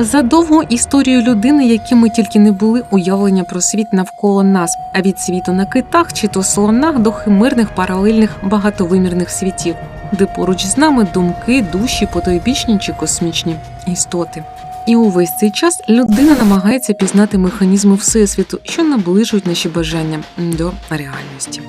За довгу історію людини, які ми тільки не були, уявлення про світ навколо нас, а від світу на китах чи то слонах до химерних паралельних багатовимірних світів, де поруч з нами думки, душі, потойбічні чи космічні істоти. І увесь цей час людина намагається пізнати механізми всесвіту, що наближують наші бажання до реальності.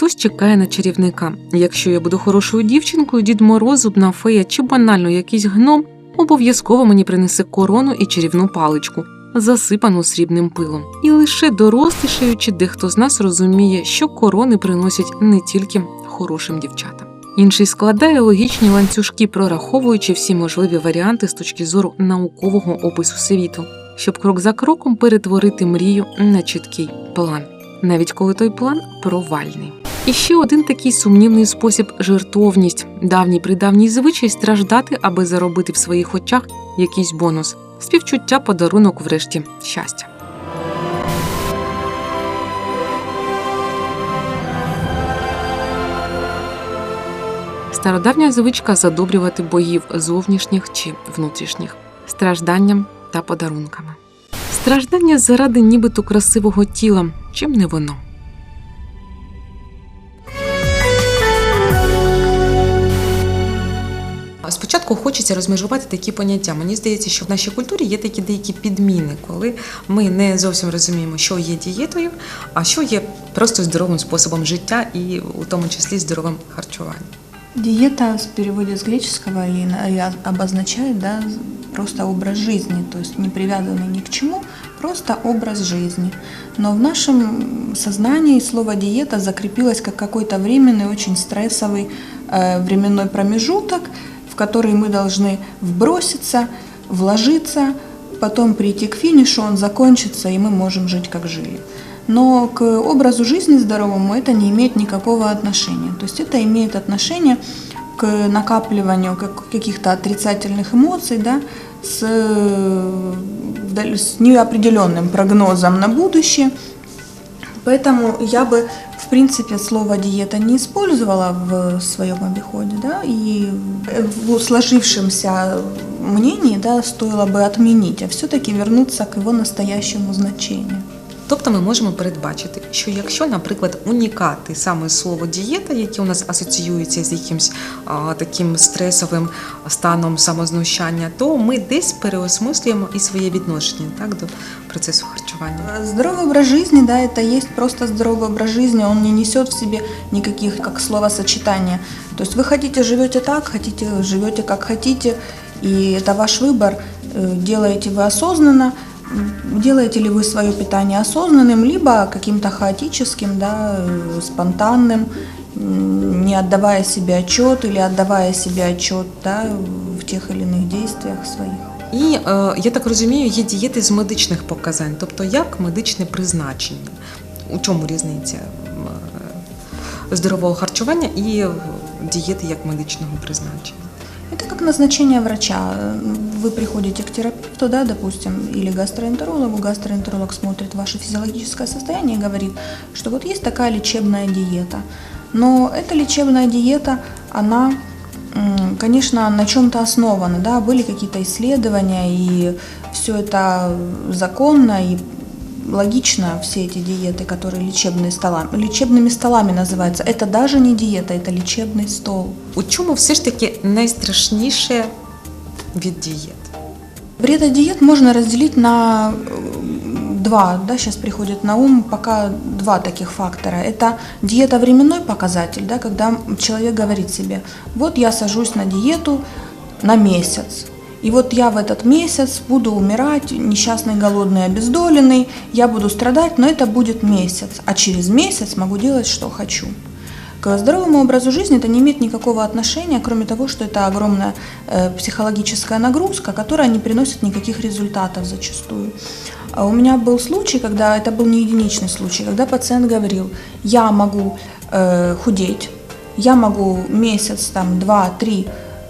Хтось чекає на чарівника. Якщо я буду хорошою дівчинкою, дід Мороз, зубна фея чи банально якийсь гном, обов'язково мені принесе корону і чарівну паличку, засипану срібним пилом. І лише дорослішаючи, дехто з нас розуміє, що корони приносять не тільки хорошим дівчатам. Інший складає логічні ланцюжки, прораховуючи всі можливі варіанти з точки зору наукового опису світу, щоб крок за кроком перетворити мрію на чіткий план, навіть коли той план провальний. І ще один такий сумнівний спосіб жертовність, давній придавній звичай страждати, аби заробити в своїх очах якийсь бонус, співчуття, подарунок, врешті щастя. Стародавня звичка задобрювати богів зовнішніх чи внутрішніх, стражданням та подарунками. Страждання заради нібито красивого тіла, чим не воно. Спочатку хочеться розмежувати такі поняття. Мені здається, що в нашій культурі є такі деякі підміни, коли ми не зовсім розуміємо, що є дієтою, а що є просто здоровим способом життя і у тому числі здоровим харчуванням. Диета в переводе с греческого и на- и о- обозначает да, просто образ жизни, то есть не привязанный ни к чему, просто образ жизни. Но в нашем сознании слово диета закрепилось как какой-то временный, очень стрессовый э, временной промежуток, в который мы должны вброситься, вложиться, потом прийти к финишу, он закончится, и мы можем жить как жили. Но к образу жизни здоровому это не имеет никакого отношения. То есть это имеет отношение к накапливанию как- каких-то отрицательных эмоций, да, с, с неопределенным прогнозом на будущее. Поэтому я бы, принципе, слово диета не использовала в своем обиходе, да, и в сложившемся мнении, да, стоило бы отменить, а все-таки вернуться к его настоящему значению. Тобто ми можемо передбачити, що якщо, наприклад, унікати саме слово дієта, яке у нас асоціюється з якимсь а, таким стресовим станом самознущання, то ми десь переосмислюємо і своє відношення так, до процесу. Здоровый образ жизни, да, это есть просто здоровый образ жизни, он не несет в себе никаких как словосочетания. То есть вы хотите, живете так, хотите, живете как хотите, и это ваш выбор, Э, делаете вы осознанно, делаете ли вы свое питание осознанным, либо каким-то хаотическим, да, э, спонтанным, не отдавая себе отчет или отдавая себе отчет да, в тех или иных действиях своих. І е, я так розумію, є дієти з медичних показань, тобто як медичне призначення. У чому різниця м, е, здорового харчування і е, дієти як медичного призначення? Это как назначение врача. Вы приходите к терапевту, да, допустим, или гастроэнтерологу, гастроэнтеролог смотрит ваше физиологическое состояние и говорит, что вот есть такая лечебная диета. Но эта лечебная диета, она, м, конечно, на чем-то основана, да, были какие-то исследования, и все это законно и логично, все эти диеты, которые лечебные столами, лечебными столами называются. Это даже не диета, это лечебный стол. У чому все ж таки найстрашніше від дієт? Вред диет можно разделить на э, два, да, сейчас приходит на ум пока два таких фактора. Это диета временной показатель, да, когда человек говорит себе, вот я сажусь на диету, на месяц. И вот я в этот месяц буду умирать, несчастный, голодный, обездоленный, я буду страдать, но это будет месяц. А через месяц могу делать, что хочу. К здоровому образу жизни это не имеет никакого отношения, кроме того, что это огромная э, психологическая нагрузка, которая не приносит никаких результатов зачастую. А У меня был случай, когда это был не единичный случай, когда пациент говорил, я могу э, худеть, я могу месяц, там, два, три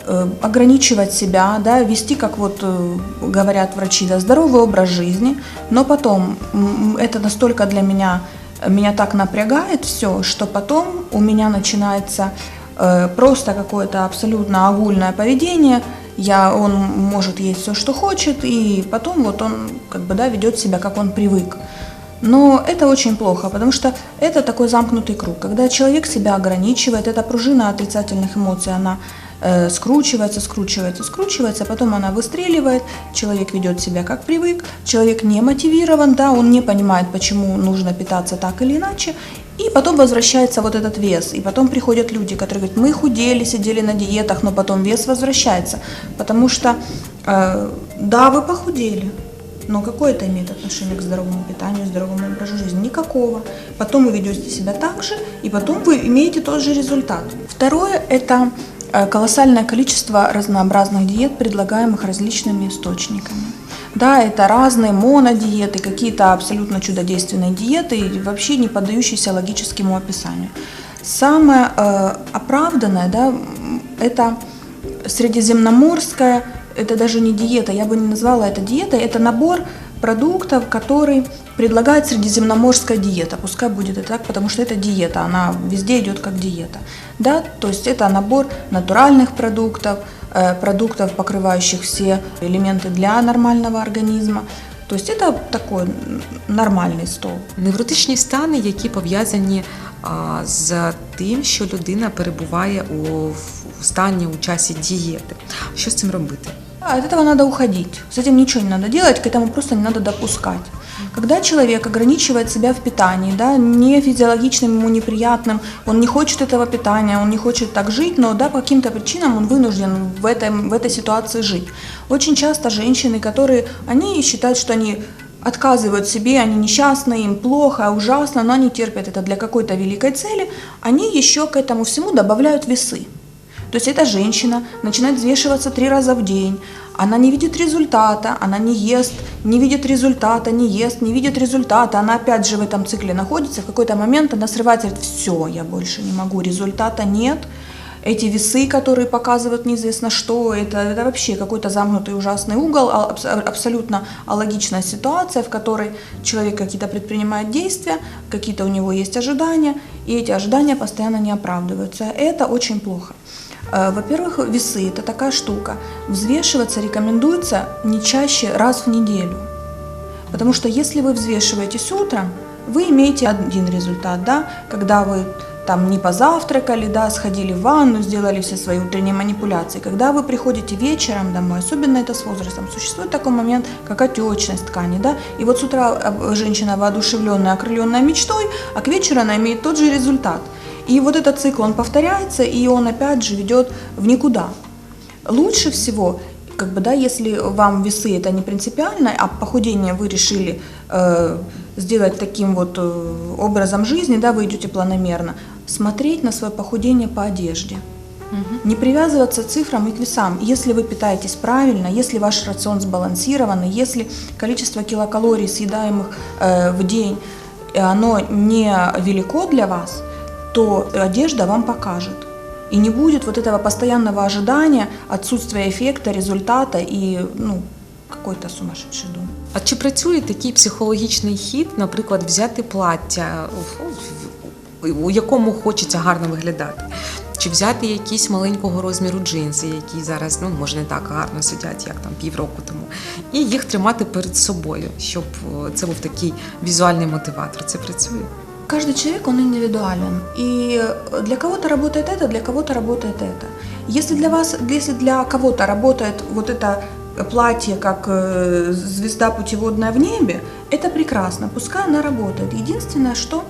э, ограничивать себя, да, вести, как вот э, говорят врачи, да, здоровый образ жизни, но потом это настолько для меня, меня так напрягает все, что потом у меня начинается э, просто какое-то абсолютно огульное поведение, я, он может есть все, что хочет, и потом вот он как бы, да, ведет себя, как он привык. Но это очень плохо, потому что это такой замкнутый круг. Когда человек себя ограничивает, эта пружина отрицательных эмоций, она скручивается, скручивается, скручивается, потом она выстреливает, человек ведет себя как привык, человек не мотивирован, да, он не понимает, почему нужно питаться так или иначе, и потом возвращается вот этот вес. И потом приходят люди, которые говорят, мы худели, сидели на диетах, но потом вес возвращается. Потому что, э, да, вы похудели, но какое это имеет отношение к здоровому питанию, здоровому образу жизни? Никакого. Потом вы ведете себя так же, и потом вы имеете тот же результат. Второе – это э, колоссальное количество разнообразных диет, предлагаемых различными источниками. Да, это разные монодиеты, какие-то абсолютно чудодейственные диеты, и вообще не поддающиеся логическому описанию. Самое э, оправданное, да, это средиземноморская, это даже не диета, я бы не назвала это диетой, это набор продуктов, который предлагает средиземноморская диета. Пускай будет и так, потому что это диета, она везде идет как диета. Да, то есть это набор натуральных продуктов, э, продуктов, покрывающих все элементы для нормального организма. То есть это такой м, нормальный стол. Невротичні стани, які пов'язані а, з тим, що людина перебуває у в стані у часі дієти. Що з цим робити? А, От этого надо уходить. С этим ничего не надо делать, к этому просто не надо допускать. Когда человек ограничивает себя в питании, да, не физиологичным, ему неприятным, он не хочет этого питания, он не хочет так жить, но да, по каким-то причинам он вынужден в, этом, в этой ситуации жить. Очень часто женщины, которые, они считают, что они отказывают себе, они несчастны, им плохо, ужасно, но они терпят это для какой-то великой цели, они еще к этому всему добавляют весы. То есть эта женщина начинает взвешиваться три раза в день, она не видит результата, она не ест, не видит результата, не ест, не видит результата, она опять же в этом цикле находится, в какой-то момент она срывается говорит, все, я больше не могу, результата нет, эти весы, которые показывают неизвестно что, это, это вообще какой-то замкнутый ужасный угол, а- абс- абсолютно алогичная ситуация, в которой человек какие-то предпринимает действия, какие-то у него есть ожидания, и эти ожидания постоянно не оправдываются. Это очень плохо. Э, Во-первых, весы – это такая штука. Взвешиваться рекомендуется не чаще раз в неделю. Потому что если вы взвешиваетесь утром, вы имеете один результат, да, когда вы там не позавтракали, да, сходили в ванну, сделали все свои утренние манипуляции. Когда вы приходите вечером домой, особенно это с возрастом, существует такой момент, как отечность ткани, да, и вот с утра э, женщина воодушевленная, окрыленная мечтой, а к вечеру она имеет тот же результат. И вот этот цикл, он повторяется, и он опять же ведет в никуда. Лучше всего, как бы, да, если вам весы это не принципиально, а похудение вы решили э, сделать таким вот э, образом жизни, да, вы идете планомерно, смотреть на свое похудение по одежде. Не привязываться к цифрам и к весам. Если вы питаетесь правильно, если ваш рацион сбалансированный, если количество килокалорий, съедаемых э, в день, э, оно не велико для вас, то одежда вам покажет. И не будет вот этого постоянного ожидания, отсутствия эффекта, результата и ну, какой-то сумасшедший дом. А чи працює такий психологічний хід, наприклад, взяти плаття, у якому хочеться гарно виглядати? Чи взяти якісь маленького розміру джинси, які зараз ну може не так гарно сидять, як там півроку тому, і їх тримати перед собою, щоб це був такий візуальний мотиватор. Це працює? Каждый человек, он индивидуален. И для кого-то работает это, для кого-то работает это. Если для вас, если для кого-то работает вот это платье как э, звезда путеводная в небе, это прекрасно, пускай она работает. Единственное, что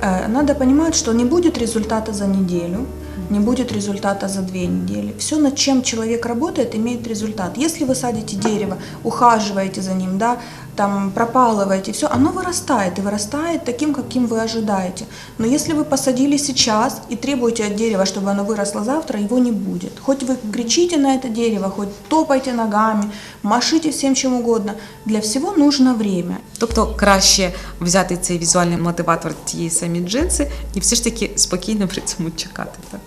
э, надо понимать, что не будет результата за неделю, не будет результата за две недели. Все, над чем человек работает, имеет результат. Если вы садите дерево, ухаживаете за ним, да, там пропалываете, все, оно вырастает и вырастает таким, каким вы ожидаете. Но если вы посадили сейчас и требуете от дерева, чтобы оно выросло завтра, его не будет. Хоть вы кричите на это дерево, хоть топайте ногами, машите всем чем угодно, для всего нужно время. Тобто краще взяти цей візуальний мотиватор тієї самі джинси і все ж таки спокійно при цьому чекати. Так?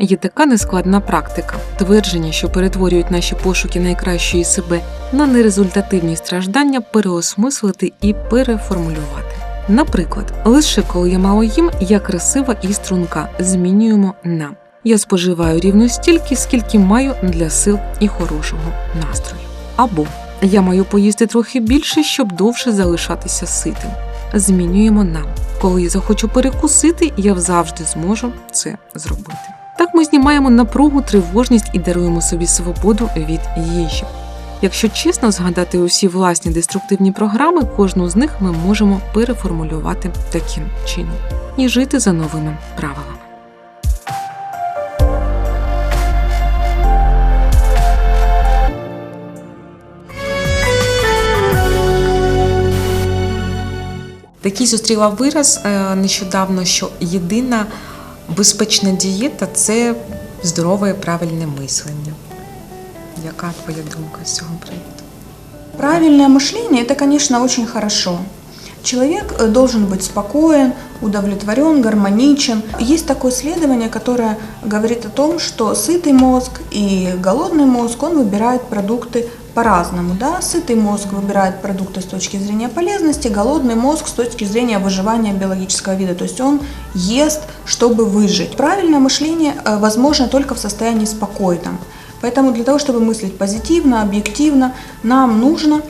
Є така нескладна практика твердження, що перетворюють наші пошуки найкращої себе на нерезультативні страждання, переосмислити і переформулювати. Наприклад, лише коли я мало їм, я красива і струнка, змінюємо на я споживаю рівно стільки, скільки маю для сил і хорошого настрою. Або я маю поїсти трохи більше, щоб довше залишатися ситим. Змінюємо на коли я захочу перекусити, я завжди зможу це зробити. Так ми знімаємо напругу, тривожність і даруємо собі свободу від їжі. Якщо чесно згадати усі власні деструктивні програми, кожну з них ми можемо переформулювати таким чином і жити за новими правилами. Такий зустріла вираз е, нещодавно, що єдина безпечна дієта це здорове правильне мислення. Яка твоя думка з цього приводу? Правильное мышление – это, конечно, очень хорошо. Человек э, должен быть спокоен, удовлетворен, гармоничен. Есть такое исследование, которое говорит о том, что сытый мозг и голодный мозг, он выбирает продукты по-разному. Да? Сытый мозг выбирает продукты с точки зрения полезности, голодный мозг с точки зрения выживания биологического вида. То есть он ест, чтобы выжить. Правильное мышление э, возможно только в состоянии спокойном. Поэтому для того, чтобы мыслить позитивно, объективно, нам нужно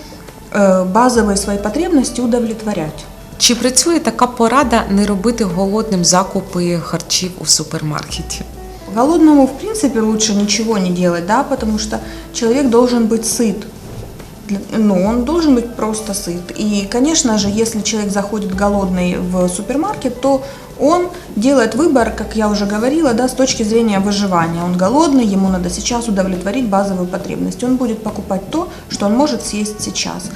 э, базовые свои потребности удовлетворять. Чи працює така порада не робити голодним закупи харчів у супермаркеті? Голодному, в принципе, лучше ничего не делать, да, потому что человек должен быть сыт. Для- Ну, он должен быть просто сыт. И, конечно же, если человек заходит голодный в супермаркет, то он делает выбор, как я уже говорила, да, с точки зрения выживания. Он голодный, ему надо сейчас удовлетворить базовую потребность. Он будет покупать то, что он может съесть сейчас.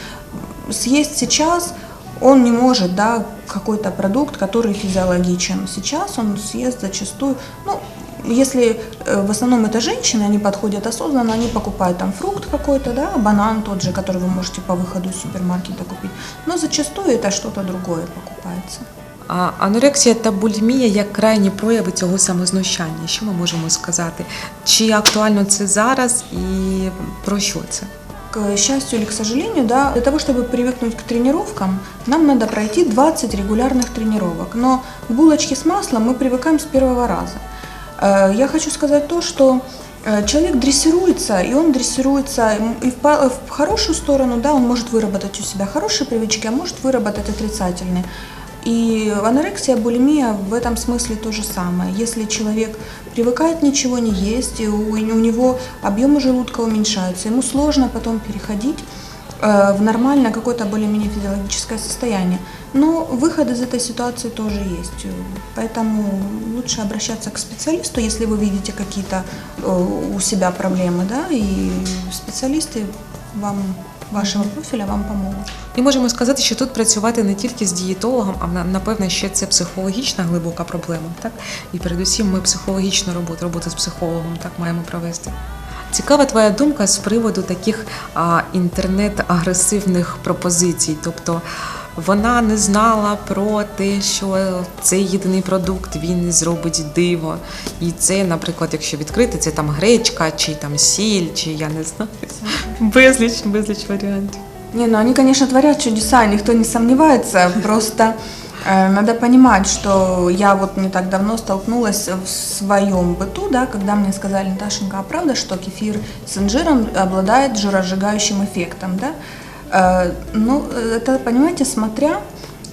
Съесть сейчас он не может, да, какой-то продукт, который физиологичен. Сейчас он съест зачастую, ну, если э, в основном это женщины, они подходят осознанно, они покупают там фрукт какой-то, да, банан тот же, который вы можете по выходу из супермаркета купить. Но зачастую это что-то другое покупается. А анорексія та бульмія як крайні прояви цього самознущання. Що ми можемо сказати? Чи актуально це зараз і про що це? К счастью или к сожалению, да, для того, чтобы привыкнуть к тренировкам, нам надо пройти 20 регулярных тренировок. Но к булочке с маслом мы привыкаем с первого раза. Э, Я хочу сказать то, что э, человек дрессируется, и он дрессируется и в, по- в хорошую сторону, да, он может выработать у себя хорошие привычки, а может выработать отрицательные. И анорексия, булимия в этом смысле то же самое. Если человек привыкает ничего не есть, и у, у него объемы желудка уменьшаются, ему сложно потом переходить э, в нормальное какое-то более-менее физиологическое состояние. Но выход из этой ситуации тоже есть. Поэтому лучше обращаться к специалисту, если вы видите какие-то э, у себя проблемы, да, и специалисты вам вашего профиля вам помогут. І можемо сказати, що тут працювати не тільки з дієтологом, а на- напевно ще це психологічна глибока проблема. Так? І передусім ми психологічну роботу, роботу з психологом так маємо провести. Цікава твоя думка з приводу таких а, інтернет-агресивних пропозицій. Тобто вона не знала про те, що цей єдиний продукт він зробить диво. І це, наприклад, якщо відкрити, це там гречка, чи там сіль, чи я не знаю. Безліч, безліч варіантів. Не, ну они, конечно, творят чудеса, никто не сомневается. Просто надо понимать, что я вот не так давно столкнулась в своем быту, да, когда мне сказали, Наташенька, а правда, что кефир с инжиром обладает жиросжигающим эффектом, да? Э, ну, это, понимаете, смотря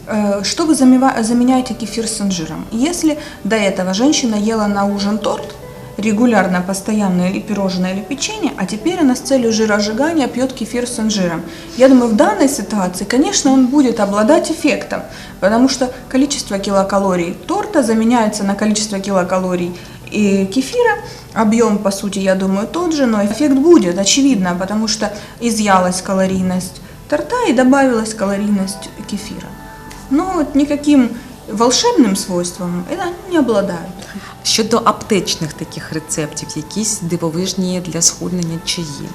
э, что вы замева- заменяете кефир с инжиром. Если до этого женщина ела на ужин торт, регулярно, постоянно или пирожное, или печенье, а теперь она с целью жиросжигания пьет кефир с инжиром. Я думаю, в данной ситуации, конечно, он будет обладать эффектом, потому что количество килокалорий торта заменяется на количество килокалорий и кефира. Объем, по сути, я думаю, тот же, но эффект будет, очевидно, потому что изъялась калорийность торта и добавилась калорийность кефира. Но вот никаким волшебным свойством не обладают. Щодо аптечних таких рецептів, якісь дивовижні для схуднення чаї,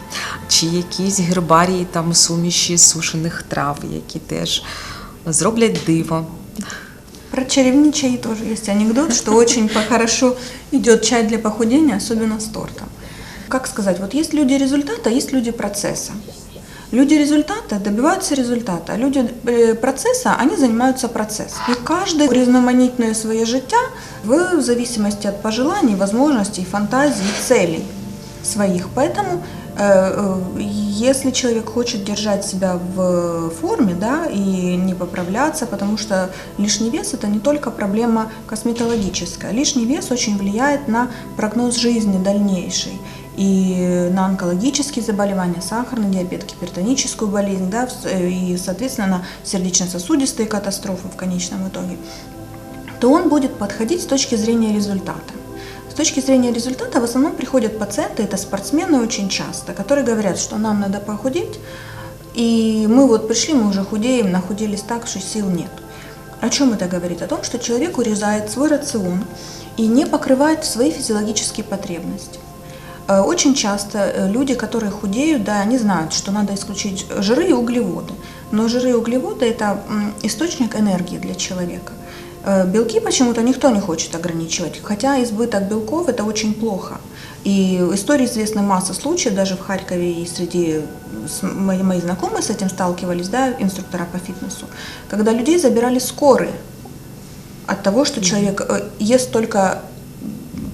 чи якісь гербарії там суміші сушених трав, які теж зроблять диво. Про чаревни чаи тоже есть анекдот, что очень хорошо идет чай для похудения, особенно с тортом. Как сказать, вот есть люди результата, есть люди процесса. Люди результата добиваются результата, а люди э, процесса, они занимаются процессом. И каждый різноманітне своє життя в зависимости от пожеланий, возможностей, фантазий, целей своих. Поэтому э, э, если человек хочет держать себя в форме, да, и не поправляться, потому что лишний вес это не только проблема косметологическая. Лишний вес очень влияет на прогноз жизни дальнейший и на онкологические заболевания, сахарный диабет, гипертоническую болезнь, да, э, и, соответственно, на сердечно-сосудистые катастрофы в конечном итоге, то он будет подходить с точки зрения результата. С точки зрения результата в основном приходят пациенты, это спортсмены очень часто, которые говорят, что нам надо похудеть, и мы вот пришли, мы уже худеем, нахуделись так, что сил нет. О чем это говорит? О том, что человек урезает свой рацион и не покрывает свои физиологические потребности. Э, Очень часто э, люди, которые худеют, да, они знают, что надо исключить жиры и углеводы. Но жиры и углеводы – это источник энергии для человека. Э, Белки почему-то никто не хочет ограничивать, хотя избыток белков – это очень плохо. И в истории известна масса случаев, даже в Харькове и среди мои, мои знакомые с этим сталкивались, да, инструктора по фитнесу, когда людей забирали скорые от того, что человек ест только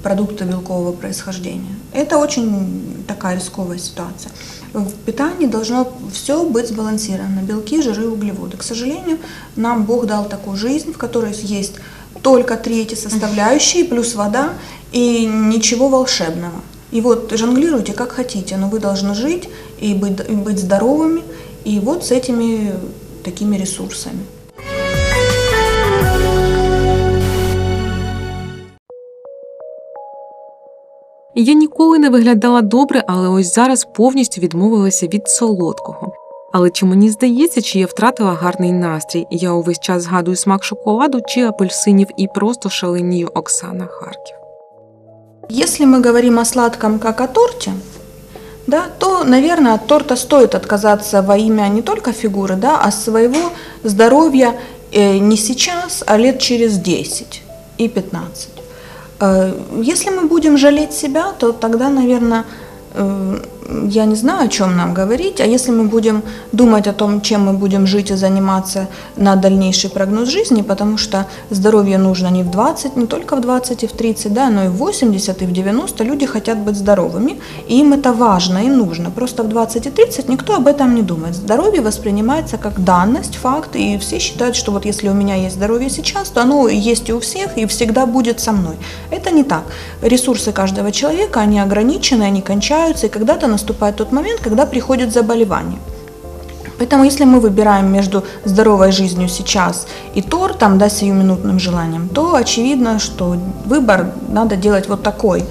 продукты белкового происхождения. Это очень такая рисковая ситуация. В питании должно все быть сбалансировано. Белки, жиры, углеводы. К сожалению, нам Бог дал такую жизнь, в которой есть только три эти составляющие, плюс вода и ничего волшебного. И вот жонглируйте как хотите, но вы должны жить и быть, и быть здоровыми, и вот с этими такими ресурсами. Я ніколи не виглядала добре, але ось зараз повністю відмовилася від солодкого. Але чи мені здається, чи я втратила гарний настрій? Я увесь час згадую смак шоколаду чи апельсинів і просто шаленію Оксана Харків. Если мы говорим о сладком как о торте, да, то, наверное, от торта стоит отказаться во имя не только фигуры, да, а своего здоровья э, не сейчас, а лет через 10 и 15. Э, Если мы будем жалеть себя, то тогда, наверное, э, я не знаю, о чем нам говорить, а если мы будем думать о том, чем мы будем жить и заниматься на дальнейший прогноз жизни, потому что здоровье нужно не в 20, не только в 20 и в 30, да, но и в 80 и в 90 люди хотят быть здоровыми, и им это важно и нужно. Просто в 20 и 30 никто об этом не думает. Здоровье воспринимается как данность, факт, и все считают, что вот если у меня есть здоровье сейчас, то оно есть и у всех, и всегда будет со мной. Это не так. Ресурсы каждого человека, они ограничены, они кончаются, и когда-то наступает тот момент, когда приходит заболевание. Поэтому если мы выбираем между здоровой жизнью сейчас и тортом, да, сиюминутным желанием, то очевидно, что выбор надо делать вот такой.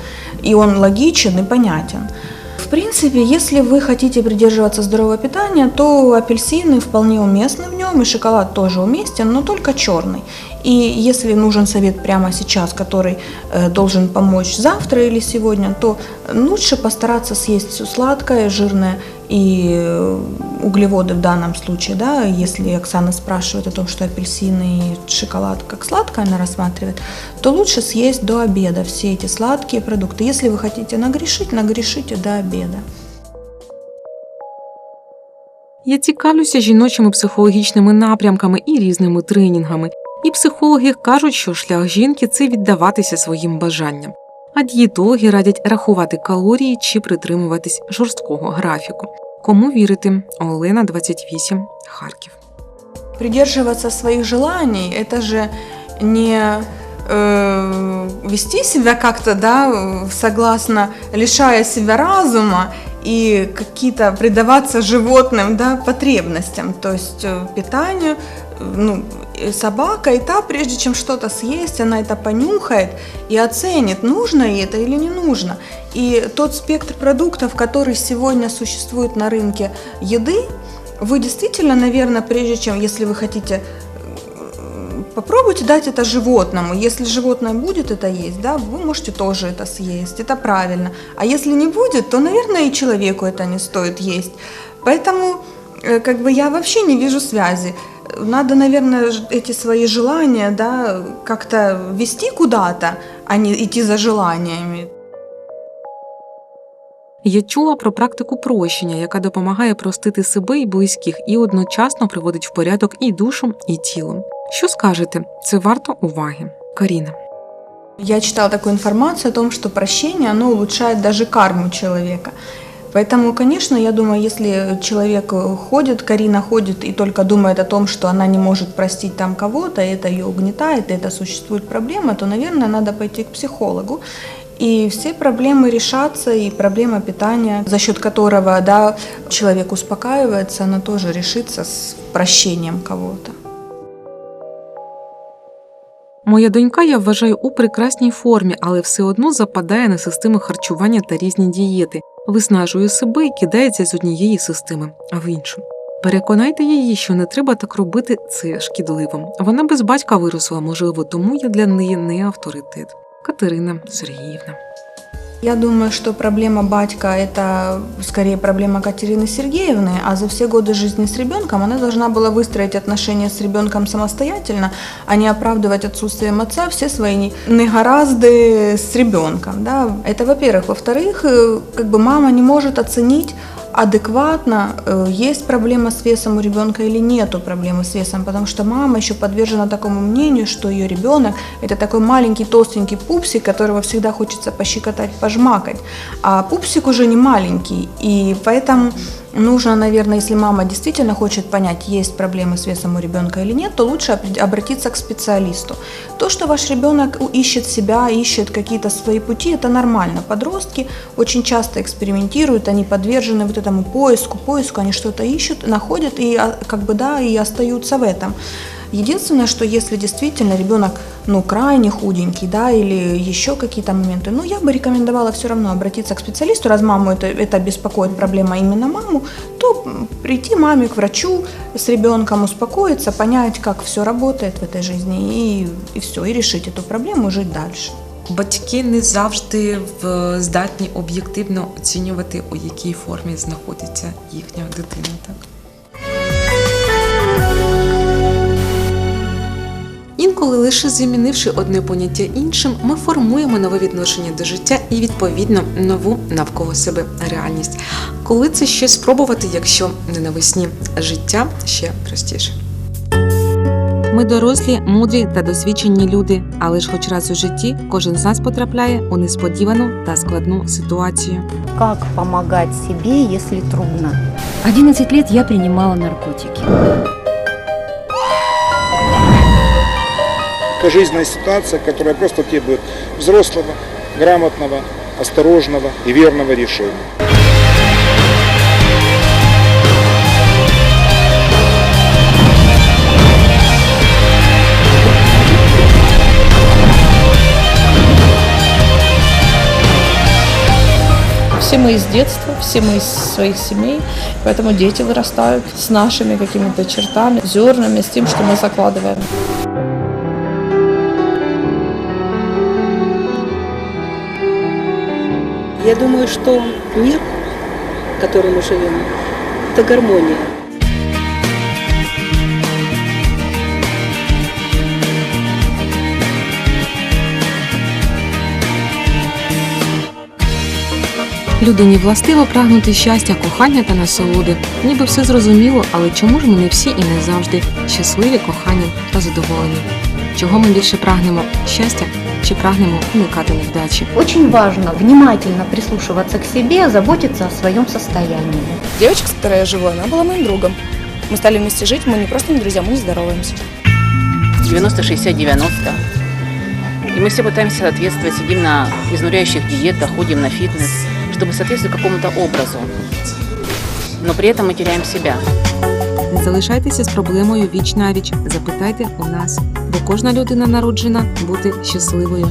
И он логичен и понятен. В принципе, если вы хотите придерживаться здорового питания, то апельсины вполне уместны в нем, и шоколад тоже уместен, но только черный. И если нужен совет прямо сейчас, который э, должен помочь завтра или сегодня, то лучше постараться съесть все сладкое, жирное и э, углеводы в данном случае, да, если Оксана спрашивает о том, что апельсины и шоколад как сладкое она рассматривает, то лучше съесть до обеда все эти сладкие продукты. Если вы хотите нагрешить, нагрешите до обеда. Я цікавлюся жіночими психологічними напрямками і різними тренінгами. І психологи кажуть, що шлях жінки це віддаватися своїм бажанням. А дієтологи радять рахувати калорії чи притримуватись жорсткого графіку. Кому вірити? Олена 28, Харків. Придерживаться своих желаний – это же не э, вести себя как-то, да, э, согласно, лишая себя разума и какие-то предаваться животным, да, потребностям, то есть э, питанию, э, ну, и собака и та, прежде чем что-то съесть, она это понюхает и оценит, нужно ей это или не нужно. И тот спектр продуктов, который сегодня существует на рынке еды, вы действительно, наверное, прежде чем, если вы хотите э, попробуйте дать это животному. Если животное будет это есть, да, вы можете тоже это съесть, это правильно. А если не будет, то, наверное, и человеку это не стоит есть. Поэтому э, как бы я вообще не вижу связи. Надо, наверное, ж- эти свои желания, да, как-то вести куда-то, а не идти за желаниями. Я чула про практику прощення, яка допомагає простити себе і близьких, і одночасно приводить в порядок і душу, і тіло. Що скажете? Це варто уваги. Каріна. Я читала такую информацию о том, что прощение, оно улучшает даже карму человека. Поэтому, конечно, я думаю, если человек э, ходит, Карина ходит и только думает о том, что она не может простить там кого-то, и это ее угнетает, и это существует проблема, то, наверное, надо пойти к психологу. И все проблемы решатся, и проблема питания, за счет которого да, человек успокаивается, она тоже решится с прощением кого-то. Моя донька, я вважаю, у прекрасній формі, але все одно западає на системи харчування та різні дієти, виснажує себе і кидається з однієї системи, а в іншу. Переконайте її, що не треба так робити це шкідливо. Вона без батька виросла, можливо, тому я для неї не авторитет. Катерина Сергіївна. Я думаю, что проблема батька – это скорее проблема Катерины Сергеевны, а за все годы жизни с ребенком она должна была выстроить отношения с ребенком самостоятельно, а не оправдывать отсутствием отца все свои негоразды с ребенком. Да? Это во-первых. Во-вторых, э, как бы мама не может оценить адекватно, э, есть проблема с весом у ребенка или нету проблемы с весом, потому что мама еще подвержена такому мнению, что ее ребенок это такой маленький толстенький пупсик, которого всегда хочется пощекотать, пожмакать, а пупсик уже не маленький, и поэтому нужно, наверное, если мама действительно хочет понять, есть проблемы с весом у ребенка или нет, то лучше обратиться к специалисту. То, что ваш ребенок ищет себя, ищет какие-то свои пути, это нормально. Подростки очень часто экспериментируют, они подвержены вот этому поиску, поиску, они что-то ищут, находят и а, как бы да, и остаются в этом. Единственное, что если действительно ребенок, ну, крайне худенький, да, или еще какие-то моменты, ну, я бы рекомендовала все равно обратиться к специалисту, раз маму это, это беспокоит проблема именно маму, то м, прийти маме к врачу с ребенком, успокоиться, понять, как все работает в этой жизни, и, и все, и решить эту проблему, и жить дальше. Батьки не завжди в- здатні об'єктивно оцінювати, у якій формі знаходиться їхня дитина. Так? Інколи лише замінивши одне поняття іншим, ми формуємо нове відношення до життя і відповідно нову навколо себе реальність. Коли це ще спробувати, якщо не навесні життя ще простіше. Ми дорослі, мудрі та досвідчені люди, але ж хоч раз у житті кожен з нас потрапляє у несподівану та складну ситуацію. Как помогать себе, если трудно? 11 лет я принимала наркотики. Жизненная ситуация, которая просто требует взрослого, грамотного, осторожного и верного решения. Все мы из детства, все мы из своих семей, поэтому дети вырастают с нашими какими-то чертами, зернами, с тем, что мы закладываем. Я думаю, что мир, в котором мы живем, это гармония. Людині властиво прагнути щастя, кохання та насолоди. Ніби все зрозуміло, але чому ж ми не всі і не завжди щасливі, кохані та задоволені? Чого ми більше прагнемо щастя чи прагнемо уникати невдачі? Очень важно внимательно прислушиваться к себе, заботиться о своем состоянии. Девочка, с которой я живу, она была моим другом. Мы стали вместе жить, мы не просто не друзья, мы не здороваемся. 90-60-90. И мы все пытаемся соответствовать, сидим на изнуряющих диетах, ходим на фитнес, чтобы соответствовать какому-то образу. Но при этом мы теряем себя. Залишайтеся з проблемою віч навіч. Запитайте у нас, бо кожна людина народжена бути щасливою.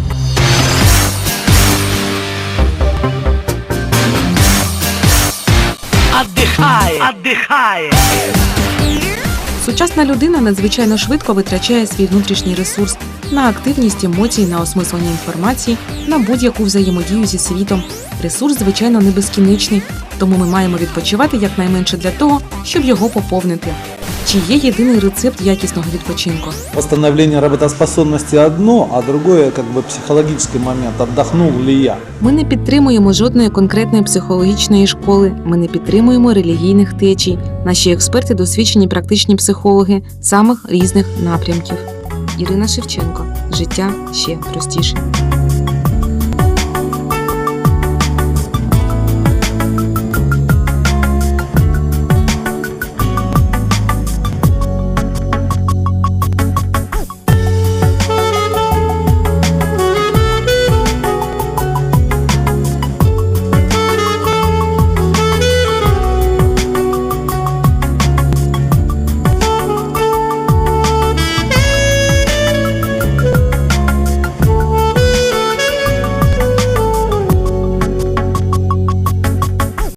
Сучасна людина надзвичайно швидко витрачає свій внутрішній ресурс на активність емоцій, на осмислення інформації, на будь-яку взаємодію зі світом. Ресурс, звичайно, не безкінечний, тому ми маємо відпочивати якнайменше для того, щоб його поповнити. Чи є єдиний рецепт якісного відпочинку? Восстановление работоспособности одно, а другое как бы психологический момент. Отдохнул ли я? Ми не підтримуємо жодної конкретної психологічної школи. Ми не підтримуємо релігійних течій. Наші експерти досвідчені практичні психологи самих різних напрямків. Ірина Шевченко. Життя ще простіше.